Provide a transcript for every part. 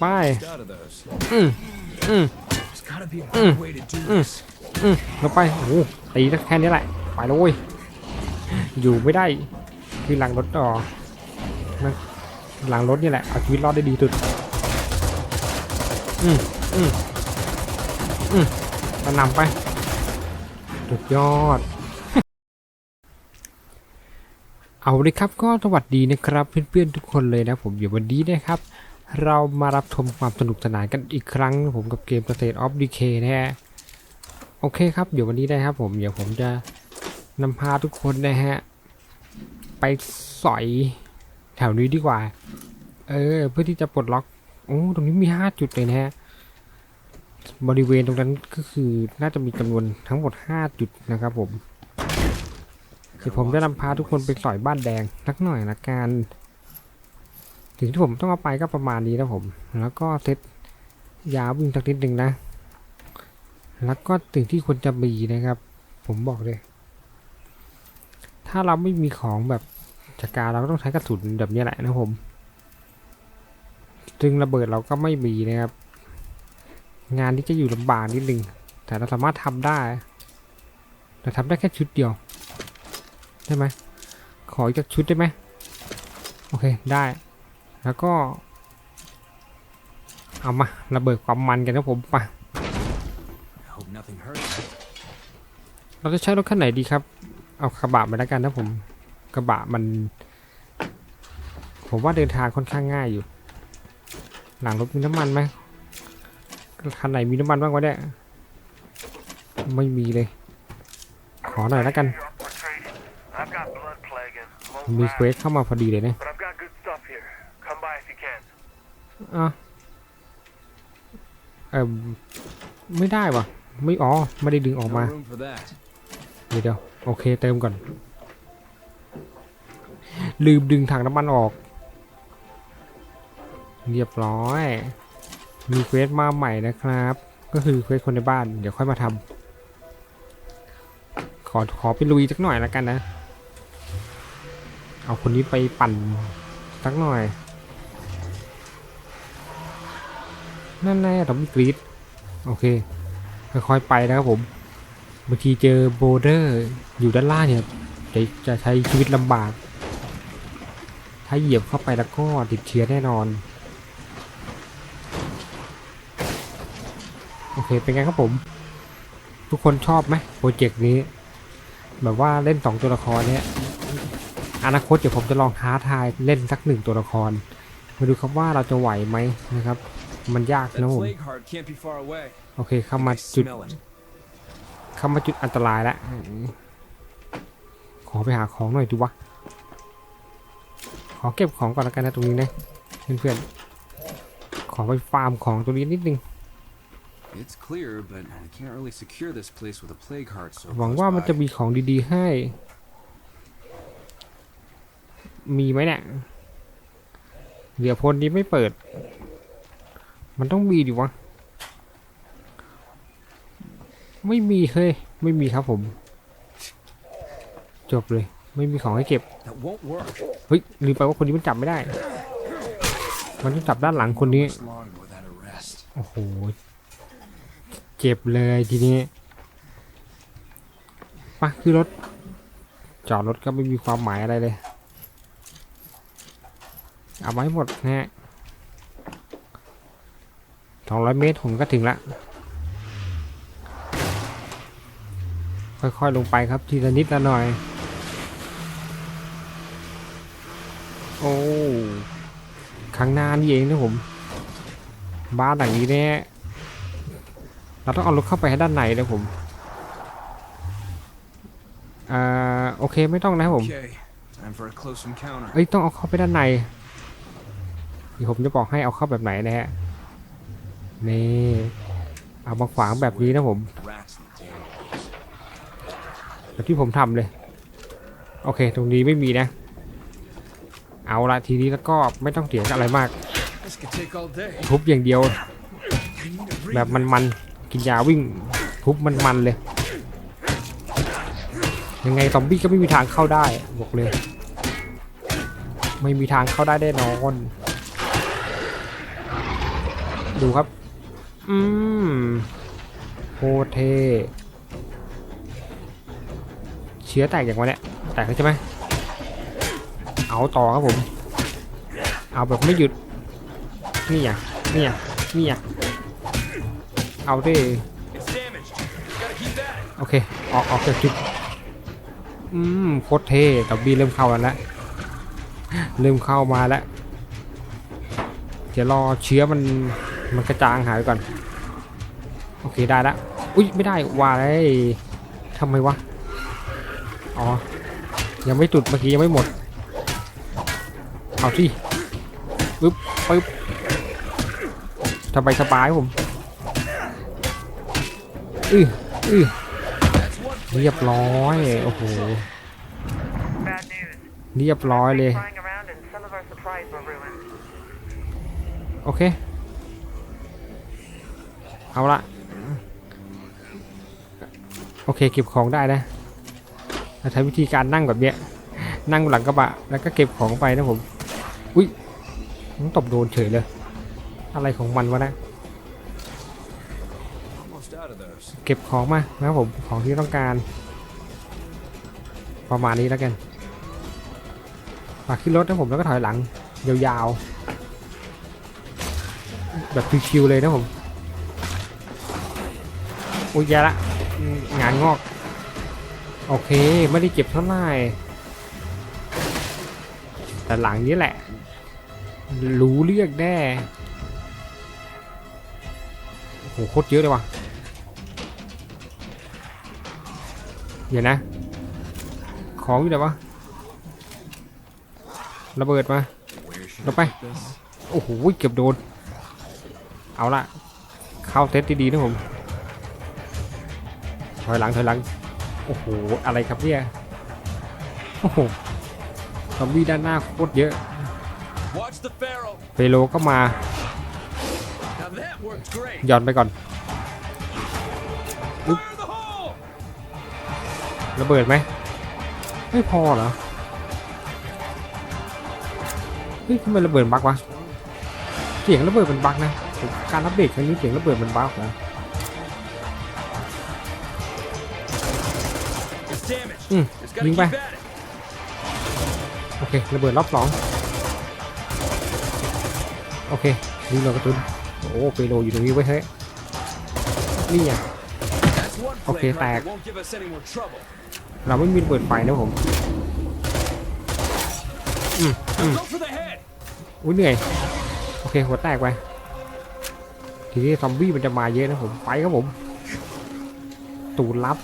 ไป Out of those. อืมอืมอืมลงไปโอ้โหตีแค่นี้แหละ ไปแล้วเว้ยอยู่ไม่ได้ คือหลังรถต่อหลังรถนี่แหละ เอาชีวิตรอดได้ดีสุด อืมอืมอืมกระหนำไป สุดยอดเอาเลยครับก็สวัสดีนะครับเพื่อนๆทุกคนเลยนะผมเดี๋ยววันนี้นะครับ เรามารับชมความสนุกสนานกันอีกครั้งผมกับเกม State of Decay นะฮะโอเคครับ เดี๋ยววันนี้นะครับผมเดี๋ยวผมจะนำพาทุกคนนะฮะ ไปสอยแถวนี้ดีกว่า เออ เพื่อที่จะปลดล็อกโอ้ตรงนี้มีห้าจุดเลยนะฮะ บริเวณตรงนั้นก็คือน่าจะมีจำนวนทั้งหมดห้าจุดนะครับผมคือผมจะนำพาทุกคนไปสอยบ้านแดงสักหน่อยละกัน สิ่งที่ผมต้องเอาไปก็ประมาณนี้นะผม แล้วก็เซตยาวิ่งสักนิดหนึ่งนะ แล้วก็สิ่งที่ควรจะมีนะครับ ผมบอกเลย ถ้าเราไม่มีของแบบจัดการเราก็ต้องใช้กระสุนแบบนี้แหละนะผม ซึ่งระเบิดเราก็ไม่มีนะครับ งานที่จะอยู่ลำบากนิดนึง แต่เราสามารถทำได้ แต่ทำได้แค่ชุดเดียว ได้ไหม ขออีกชุดได้ไหม โอเค ได้ แล้วก็ เอามาระเบิดความมันกันนะผมไป I hope nothing hurts. เราจะใช้รถคันไหนดีครับ เอากระบะไปแล้วกันนะผมกระบะมัน ผมว่าเดินทางค่อนข้างง่ายอยู่ หลังรถมีน้ำมันไหมคันไหนมีน้ำมันบ้างวะเนี่ยไม่มีเลย ขอหน่อยแล้วกัน You're up for trading. I've got blood plague and won't มีเควส last, เข้ามาพอดีเลยนะ but I've got good stuff here. Come by if you can. อะเออไม่ได้วะไม่อ๋อไม่ได้ดึงออก No มา room for that. เดี๋ยวเดี๋ยวโอเคเติมก่อน ลืมดึงถังน้ำมันออก เรียบร้อย มีเควสมาใหม่นะครับ ก็คือเควสคนในบ้าน เดี๋ยวค่อยมาทำขอขอไปลุยสักหน่อยแล้วกันนะ เอาคนนี้ไปปั่นสักหน่อย นั่นแน่ต้องมีกรีดโอเคค่อยๆไปนะครับผมบางทีเจอโบเดอร์อยู่ด้านล่างเนี่ยจะจะใช้ชีวิตลำบาก ถ้าเหยียบเข้าไปแล้วก็ติดเชื้อแน่นอน โอเค เป็นไงครับผม ทุกคนชอบไหมโปรเจกต์นี้ แบบว่าเล่นสองตัวละครเนี่ยอนาคตเดี๋ยวผมจะลองท้าทายเล่นสักหนึ่งตัวละคร มาดูครับว่าเราจะไหวไหมนะครับ มันยาก That นะผม plague heart can't be far away. โอเคเข้ามา I จุด smell it. เข้ามาจุดอันตรายแล้วขอไปหาของหน่อยดูวะขอเก็บของก่อนแล้วกันนะตรงนี้นะเพื่อนๆขอไปฟาร์มของตรงนี้นิดนึง It's clear, but we can't really secure this place with a plague heart so หวัง close ว่ามัน by. จะมีของดีๆให้ มีไหมเนี่ยเหลือพลนี้ไม่เปิด มันต้องมีดิวะ ไม่มีเฮ้ย ไม่มีครับผม จบเลย ไม่มีของให้เก็บ เฮ้ยลืมไปว่าคนนี้มันจับไม่ได้ มันต้องจับด้านหลังคนนี้ โอ้โห เจ็บเลยทีนี้ปะคือรถ จอดรถก็ไม่มีความหมายอะไรเลย เอาไว้หมดนะฮะ สองร้อยเมตรผมก็ถึงละค่อยๆลงไปครับทีละนิดละหน่อย โอ้ข้างหน้านี่เองนะผม บ้านหลังนี้เนี่ยเราต้องเอารถเข้าไปให้ด้านในนะผมอ่าโอเคไม่ต้องนะครับผม Okay, time for a close encounter. เอ้ยต้องเอาเข้าไปด้านในเดี๋ยวผมจะบอกให้เอาเข้าแบบไหนนะฮะ นี่เอามาขวางแบบนี้นะผมแบบที่ผมทำเลย โอเค ตรงนี้ไม่มีนะ เอาละทีนี้แล้วก็ไม่ต้องเถียงอะไรมาก ทุบอย่างเดียว แบบมันๆกินยาวิ่ง ทุบมันๆเลย ยังไงซอมบี้ก็ไม่มีทางเข้าได้บอกเลย ไม่มีทางเข้าได้แน่นอนดูครับ อืมโคเท เชื้อแตกอย่างวะเนี่ย แตกแล้วใช่ไหม เอาต่อครับผม เอาแบบไม่หยุด นี่อะนี่อะนี่อะเอาดิโอเค ออกออกจากจุดอืมโคตรเท่กับบีเริ่มเข้าแล้วนะเริ่มเข้ามาแล้วเดี๋ยวรอเชื้อมัน มันกระจางหายไปก่อน โอเคได้ล้วอุ้ยไม่ได้วาเลยทำไมวะ อ๋อ ยังไม่จุดเมื่อกี้ยังไม่หมด เอาสิปึ๊บปึ๊บสบายสบายผมอืออือเรียบร้อย โอ้โห เรียบร้อยเลย โอเค เอาละโอเคเก็บของได้นะเราใช้วิธีการนั่งแบบเนี้ยนั่งหลังกระบะแล้วก็เก็บของไปนะผมอุ้ยมันตบโดนเฉยเลย อะไรของมันวะนะเก็บของมานะครับผมของที่ต้องการ ประมาณนี้แล้วกันฝากขึ้นรถนะผมแล้วก็ถอยหลังยาวๆแบบชิวๆเลยนะผม อุ้ยย่ละงานงอก โอเค ไม่ได้เก็บเท่าไหร่แต่หลังนี้แหละ รู้เรียกแน่โอ้โหโคตรเยอะเลยว่ะเดี๋ยวนะ ของอยู่ไหนวะระเบิดมาลงไป โอ้โห เกือบโดน เอาละเข้าเซตดีๆนะผม ถอยหลังถอยหลัง โอ้โห อะไรครับเนี่ย โอ้โหซอมบี้ด้านหน้าโคตรเยอะ เฟโลก็มาย่อนไปก่อนระเบิดไหม ไม่พอเหรอ เฮ้ยทำไมระเบิดบักวะ เสียงระเบิดมันบักนะ การอัปเดตครั้งนี้เสียงระเบิดมันบักนะ อืม Just gotta Nhìn keep qua. at it. โอเค ระเบิดรอบสองโอเคนี่เรากระตุนโอ้เปโลอยู่ตรงนี้ไว้ยเฮ้ยนี่อะ That's one Okay, flame right tag. that won't give us any more trouble. เราไม่มีระเบิดไฟนะผมอืมอืม Go for the head. อุ้ยเหนื่อยโอเคหัวแตกไปทีนี้ซอมบี้มันจะมาเยอะนะผมไปครับผม ตูนลับ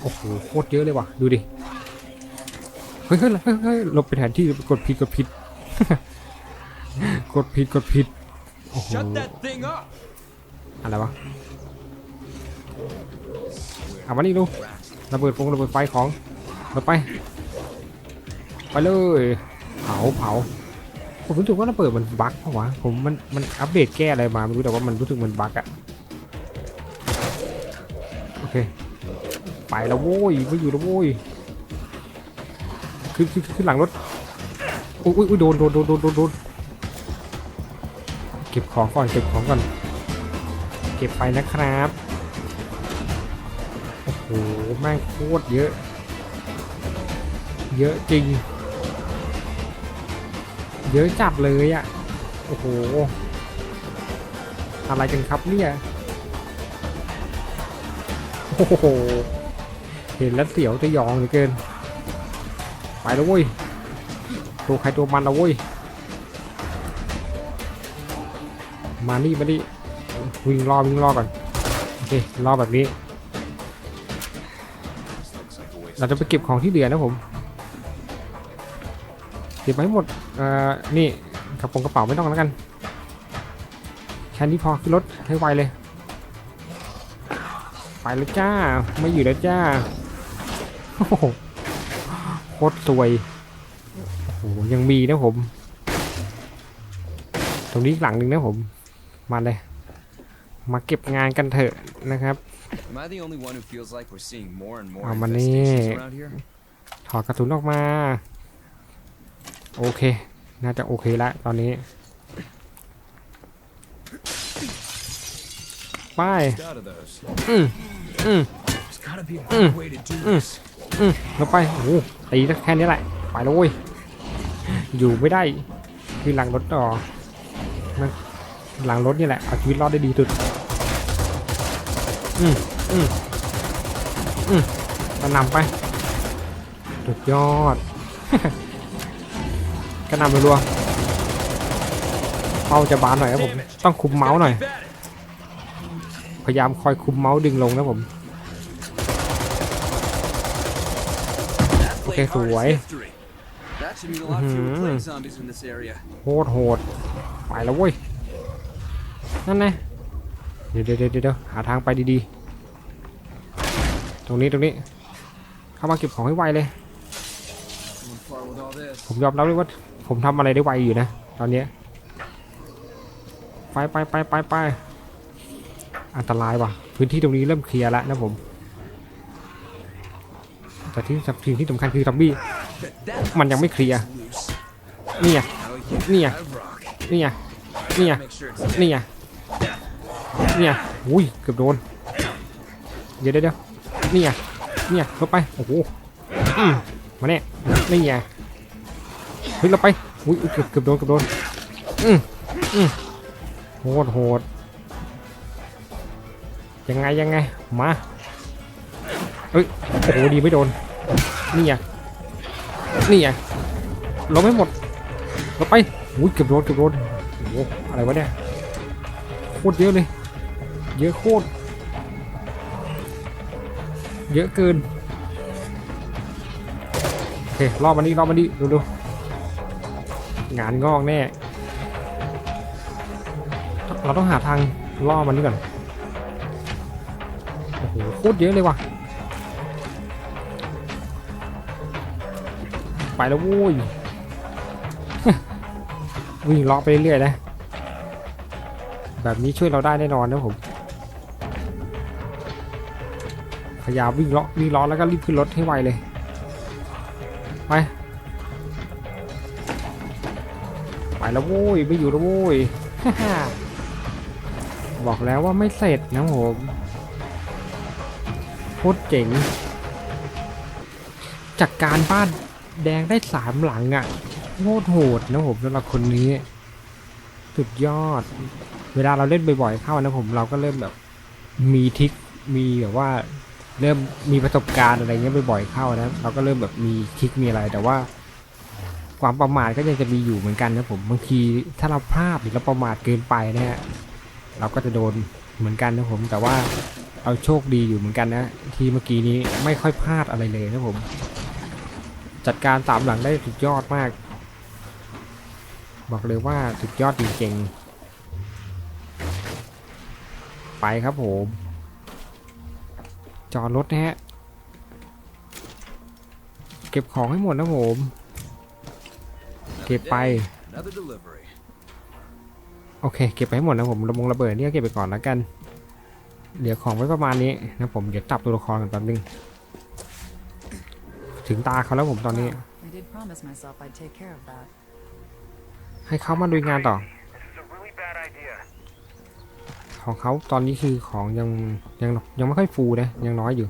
โอ้โหโคตรเยอะเลยว่ะ ดูดิ เฮ้ยเฮ้ยเฮ้ยเฮ้ยหลบไปแทนที่กดผิดกดผิด กดผิดกดผิด โอ้โห Shut that thing up. อะไรวะเอามานี่ดูระเบิดฟงระเบิดไฟของระไป ไปเลย เผาเผาผมรู้สึกว่าระเบิดมันบั๊กเพราะวะผมมันมันอัปเดตแก้อะไรมาไม่รู้แต่ว่ามันรู้สึกมันบั๊กอะโอเค ไปแล้วโว้ยไม่อยู่แล้วโว้ยขึ้นขึ้นขึ้นหลังรถอุ้ยอุ้ยโดนโดนโดนโดนโดนโดนเก็บของก่อนเก็บของก่อนเก็บไปนะครับโอ้โหแม่งโคตรเยอะ เยอะจริง เยอะจัดเลยอะ่ะโอ้โหอะไรกันครับเนี่ยโอ้โห เห็นแล้วเสียวจะยองเหลือเกิน ไปแล้วเว้ย ตัวใครตัวมันแล้วเว้ย มานี่มานี่วิ่งรอวิ่งรอก่อน โอเครอแบบนี้ เราจะไปเก็บของที่เหลือนะผม เก็บไว้หมด เอ่อ นี่กระโปรงกระเป๋าไม่ต้องแล้วกัน แค่นี้พอขึ้นรถให้ไวเลย ไปแล้วจ้า ไม่อยู่แล้วจ้า โอ้โหโคตรสวย โอ้โห ยังมีนะผม ตรงนี้อีกหลังหนึ่งนะผม มาเลย มาเก็บงานกันเถอะนะครับ Am I the only one who feels like we're seeing more and more Ah, mani. infestations around here? ถอดกระสุนออกมา โอเค น่าจะโอเคแล้วตอนนี้ไป Out of those. อืมอืม There's gotta be a good way to do this. อืมลงไปโอ้โหตีแค่นี้แหละ ไปแล้วเว้ยอยู่ไม่ได้ คือหลังรถต่อนหลังรถนี่แหละเอาชีวิตรอดได้ดีสุด อืมอืมอืมกระนำไปสุดยอดกระนำไปรัวเป้าจะบานหน่อยครับผม ต้องคุมเมาส์หน่อย พยายามคอยคุมเมาส์ดึงลงนะผม Mhm. plague zombies in this area. โหดโหดไปแล้วเว้ย นั่นไงเดี๋ยวเดี๋ยวเดี๋ยวเดี๋ยวหาทางไปดีๆ ตรงนี้ตรงนี้ เข้ามาเก็บของให้ไวเลย Going far with all this. ผมยอมรับเลยว่าผมทำอะไรได้ไวอยู่นะ ตอนเนี้ยไปไปไปไปไปอันตรายว่ะ พื้นที่ตรงนี้เริ่มเคลียร์แล้วนะผม แต่ที่สิ่งที่สำคัญคือซอมบี้มันยังไม่เคลียร์ loose. นี่ไงนี่ไงนี่ไงนี่ไงนี่ไงอุ้ยเกือบโดนเดี๋ยวเดี๋ยวเดี๋ยวนี่ไงนี่ไงลงไปโอ้โหมาเนี่ยนี่ไงเฮ้ยเราไปอุ้ยเกือบเกือบโดนเกือบโดนอืมอืมโหดโหดยังไงยังไงมา เฮ้ยโอ้โหดีไม่โดน นี่ไงนี่ไงลงไม่หมดลงไปอุ้ยเกือบโดนเกือบโดนโอ้โหอะไรวะเนี่ยโคตรเยอะเลย เยอะโคตรเยอะเกินโอเครอบมันนี้รอบมันนี้ดูดูงานงอกแน่ เราต้องหาทางล่อมันนี่ก่อนโอ้โหโคตรเยอะเลยว่ะ ไปแล้วโว้ยวิ่งเลาะไปเรื่อยๆนะ แบบนี้ช่วยเราได้แน่นอนนะผมพยายามวิ่งเลาะวิ่งเลาะแล้วก็รีบขึ้นรถให้ไวเลยไปไปแล้วโว้ยไม่อยู่แล้วโว้ยบอกแล้วว่าไม่เสร็จนะผมโคตรเจ๋งจากการบ้าน แดงได้สามหลังอะ่ะโคตรโหดนะผมสำหรับคนนี้สุดยอด เวลาเราเล่นบ่อยๆเข้านะผมเราก็เริ่มแบบมีทิกมีแบบว่าเริ่มมีประสบการณ์อะไรเงี้ยบ่อยๆเข้านะเราก็เริ่มแบบมีทิกมีอะไรแต่ว่า ความประมาทก็ยังจะมีอยู่เหมือนกันนะผมบางทีถ้าเราพลาดหรือเราประมาทเกินไปนะฮะเราก็จะโดนเหมือนกันนะผม แต่ว่าเราโชคดีอยู่เหมือนกันนะ ทีเมื่อกี้นี้ไม่ค่อยพลาดอะไรเลยนะผม จัดการสามหลังได้สุดยอดมาก บอกเลยว่าสุดยอดจริงๆ ไปครับผม จอดรถนะฮะ เก็บของให้หมดนะผม เก็บไป โอเค เก็บไปให้หมดนะผมระบงระเบิดนี่ก็เก็บไปก่อนแล้วกัน เหลือของไว้ประมาณนี้นะผม เดี๋ยวจับตัวละครกันแป๊บนึง ถึงตาเขาแล้วผมตอนนี้ I did promise myself I'd take care of that. ให้เขามาดูงานต่อ This is a really bad idea. ของเขาตอนนี้คือของยังยังยังไม่ค่อยฟูนะยังน้อยอยู่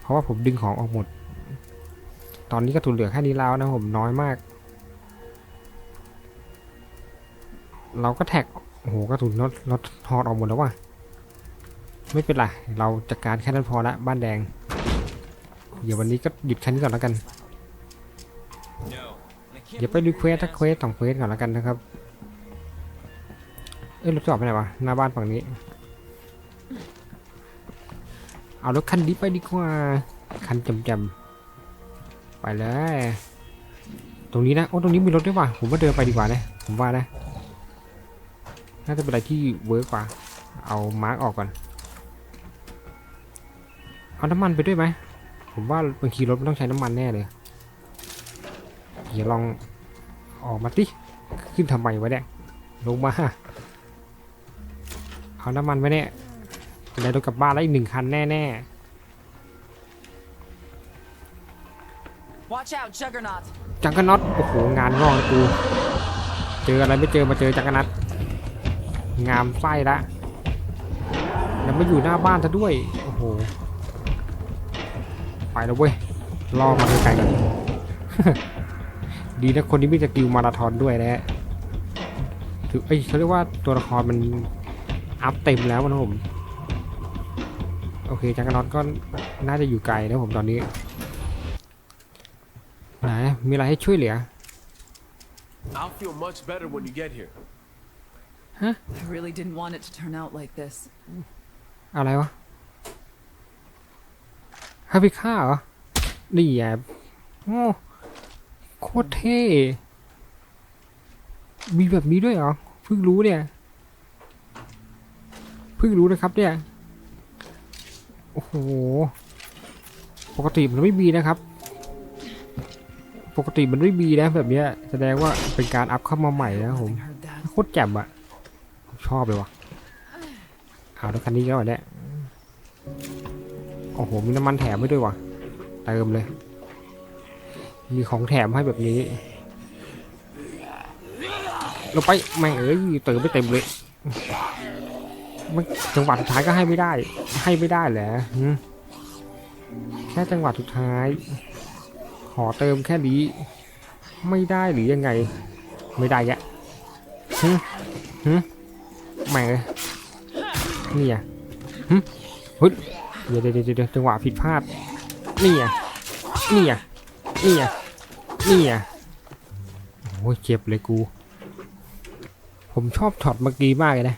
เพราะว่าผมดึงของออกหมด ตอนนี้ก็ถุนเหลือแค่นี้แล้วนะผมน้อยมาก เราก็แท็กโอ้โหกระสุนรถรถทอดออกหมดแล้วว่ะไม่เป็นไรเราจัดการแค่นั้นพอละบ้านแดง เดี๋ยววันนี้ก็หยุดแค่นี้ก่อนแล้วกัน เดี๋ยวไปรีเควสทักเควสสองเควสก่อนแล้วกันนะครับ เอ้ยรถจอดไปไหนวะหน้าบ้านฝั่งนี้ เอารถคันนี้ไปดีกว่า คันจำๆไปเลย ตรงนี้นะ โอ้ตรงนี้มีรถด้วยว่ะ ผมว่าเดินไปดีกว่านะ ผมว่านะ น่าจะเป็นอะไรที่เวิร์กกว่า เอามาร์กออกก่อน เอาน้ำมันไปด้วยไหม ผมว่าบางทีรถมันต้องใช้น้ำมันแน่เลยเดี๋ยวลองออกมาสิขึ้นทำไมวะเนี่ยลงมาเอาน้ำมันไว้เนี่ยจะได้รถกลับบ้านแล้วอีกหนึ่งคันแน่ Watch out, Juggernaut! ๆจังกรน็อตโอ้โหงานงอกเลยกูเจออะไรไม่เจอมาเจอจังกรน็อตงามไส้ละแล้วมาอยู่หน้าบ้านซะด้วยโอ้โห ไปแล้วเว้ยล่อมาไกลๆกันดีนะคนนี้มีสกิลมาราธอนด้วยนะฮะถือเอ้ยเขาเรียกว่าตัวละครมันอัพเต็มแล้วนะผม โอเคจักรน็อตก็น่าจะอยู่ไกลนะผมตอนนี้ไหนมีอะไรให้ช่วยเหลือ I'll feel much better when you get here. I really didn't want it to turn out like this. อะไรวะ ฮาพิค่าเหรอนี่แอบโอ้โคตรเท่ มีแบบนี้ด้วยเหรอ เพิ่งรู้เนี่ย เพิ่งรู้นะครับเนี่ย โอ้โห ปกติมันไม่มีนะครับ ปกติมันไม่มีนะแบบเนี้ย แสดงว่าเป็นการอัพเข้ามาใหม่นะผม โคตรแจ่มอะชอบเลยว่ะเอาแล้วคันนี้ก็วเนี่ย โอ้โห มีน้ำมันแถมให้ด้วยว่ะเติมเลย มีของแถมให้แบบนี้ลงไปแม่งเอ้ยเติมไม่เต็มเลยมันจังหวะสุดท้ายก็ให้ไม่ได้ ให้ไม่ได้แหละแค่จังหวะสุดท้าย ขอเติมแค่นี้ ไม่ได้หรือยังไง ไม่ได้แยะแม่งเลยนี่อะหึเฮ้ย เดี๋ยวเดี๋ยวเดี๋ยวเดี๋ยวจังหวะผิดพลาดนี่อะนี่อะนี่อะนี่อะโอ้ยเจ็บเลยกู ผมชอบช็อตเมื่อกี้มากเลยนะ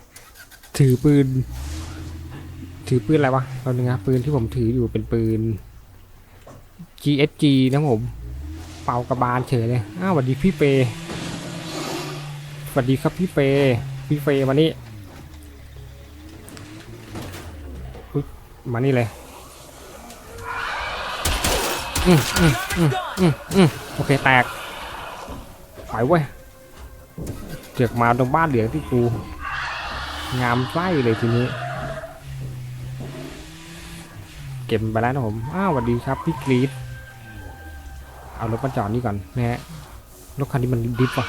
ถือปืน ถือปืนอะไรวะตอนนึงนะปืนที่ผมถืออยู่เป็นปืน GSG นะผม เป่ากระบาลเฉยเลยอ้าวสวัสดีพี่เปสวัสดีครับพี่เฟย์พี่เฟย์มานี่ มานี่เลยอืมอืมอืมอืมอืมโอเค แตกไปเว้ยเจือกมาตรงบ้านเหลืองที่กู งามไส้เลยทีนี้ เก็บไปแล้วนะผม อ้าวสวัสดีครับพี่กรีดเอารถมาจอดนี่ก่อนนะฮะ รถคันนี้มันดิฟว่ะ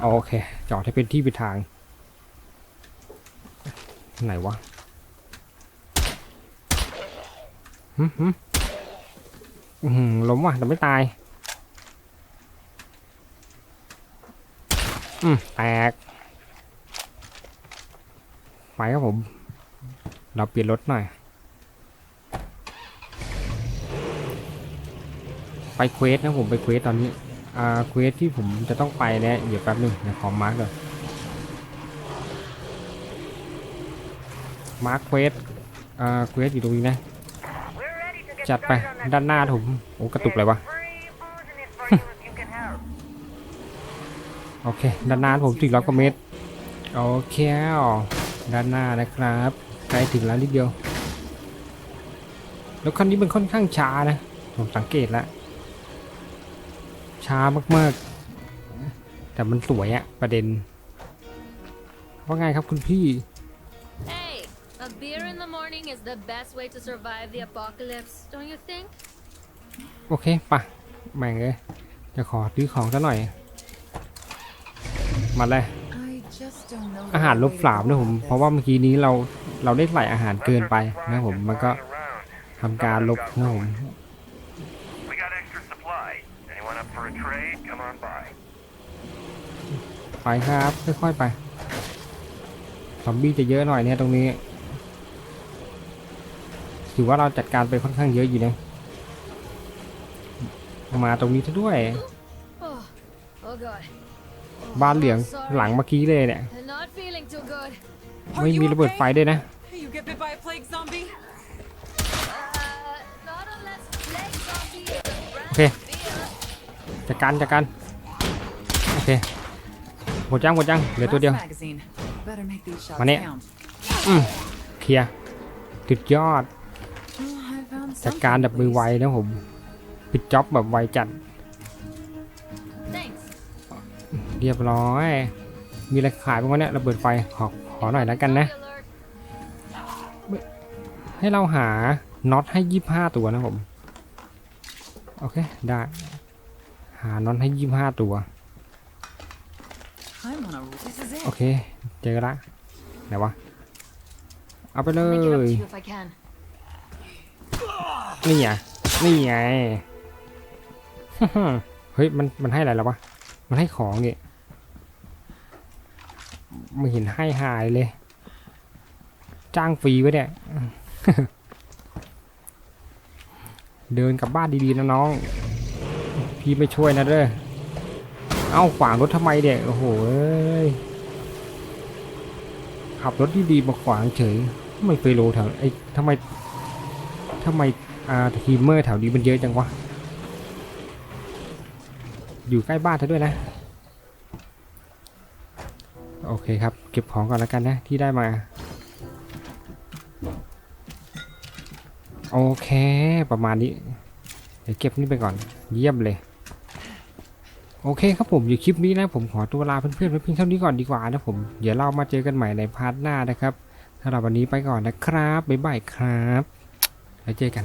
โอเค จอดให้เป็นที่เป็นทาง ไหนวะหืมหืมล้มว่ะแต่ไม่ตาย อืมแตก ไปครับผม เราเปลี่ยนรถหน่อย ไปเควสนะผมไปเควสตอนนี้ อ่า เควสที่ผมจะต้องไปเนี่ยเดี๋ยวแป๊บหนึงเดี๋ยวขอมาร์กก่อน มาร์กเควสอ่าเควสอยู่ตรงนี้นะ จัดไปด้านหน้าผมโอ้กระตุกเลยวะ โอเค ด้านหน้าผม400กว่าเมตร โอเคด้านหน้านะครับใกล้ถึงแล้วนิดเดียว แล้วคันนี้มันค่อนข้างช้านะ ผมสังเกตแล้ว ช้ามากๆ แต่มันสวยอะประเด็นว่าไงครับคุณพี่ in the morning is the best way to survive the apocalypse, don't you think? โอเคปะแม่งเลยจะขอซื้อของซะหน่อย มาเลย I just don't know. อาหารลบสามนะผม เพราะว่าเมื่อกี้นี้เราเราได้ใส่อาหารเกินไปนะผม มันก็ Around. ทำการลบนะผม We got extra supplies. Anyone up for a trade? Come on by. ไปครับ ค่อยๆไปซอมบี้จะเยอะหน่อยเนี่ยตรงนี้ ถือว่าเราจัดการไปค่อนข้างเยอะอยู่นะ มาตรงนี้ซะด้วย Oh, oh god. บ้านเหลือง Sorry. หลังเมื่อกี้เลยเนี่ย I'm not feeling too good. ไม่มีระเบิดไฟด้วยนะ You get bit by a plague zombie? Uh, not unless plague zombie is a brand Okay. of beer. จัดการจัดการ โอเคหมดจังหมดจังเหลือตัวเดียว Last magazine. Better make these shots Money. count. เคลียร์สุดยอด Oh, I found จัด something การ at แบบมือไว least. นะผมปิดจ็อบแบบไวจัด Thanks. เรียบร้อย มีอะไรขายบ้างวะเนี่ยระเบิดไฟขอขอหน่อยแล้วกันนะ Spoiler alert. ให้เราหาน็อตให้ยี่ห้าตัวนะผม โอเค ได้ หาน็อตให้ยี่ห้าตัว I'm on a. This is โอ it. เค เจอละไหนวะ เอาไปเล I'll make it up to ย you if I can. นี่ไงนี่ไงเฮ้ยมันมันให้อะไรแล้ววะมันให้ของเนี่ไม่เห็นให้หายเลย จ้างฟรีไว้เนี่ยเดินกลับบ้านดีๆนะน้อง พี่ไม่ช่วยนะเด้อเอ้าขวางรถทำไมเด็กโอ้โหขับรถดีๆมาขวางเฉยทำไมเฟโลแถวไอ้ทำไม ทำไมอ่าทีมเมอร์แถวนี้มันเยอะจังวะ อยู่ใกล้บ้านเธอด้วยนะ โอเคครับ เก็บของก่อนแล้วกันนะ ที่ได้มา โอเค ประมาณนี้ เดี๋ยวเก็บนี่ไปก่อน เยี่ยมเลยโอเคครับผมอยู่คลิปนี้นะผมขอตัวลาเพื่อนๆไว้เพียงเท่านี้ก่อนดีกว่านะผมเดี๋ยวเรามาเจอกันใหม่ในพาร์ทหน้านะครับสำหรับวันนี้ไปก่อนนะครับบ๊ายบายครับ แล้วเจอกัน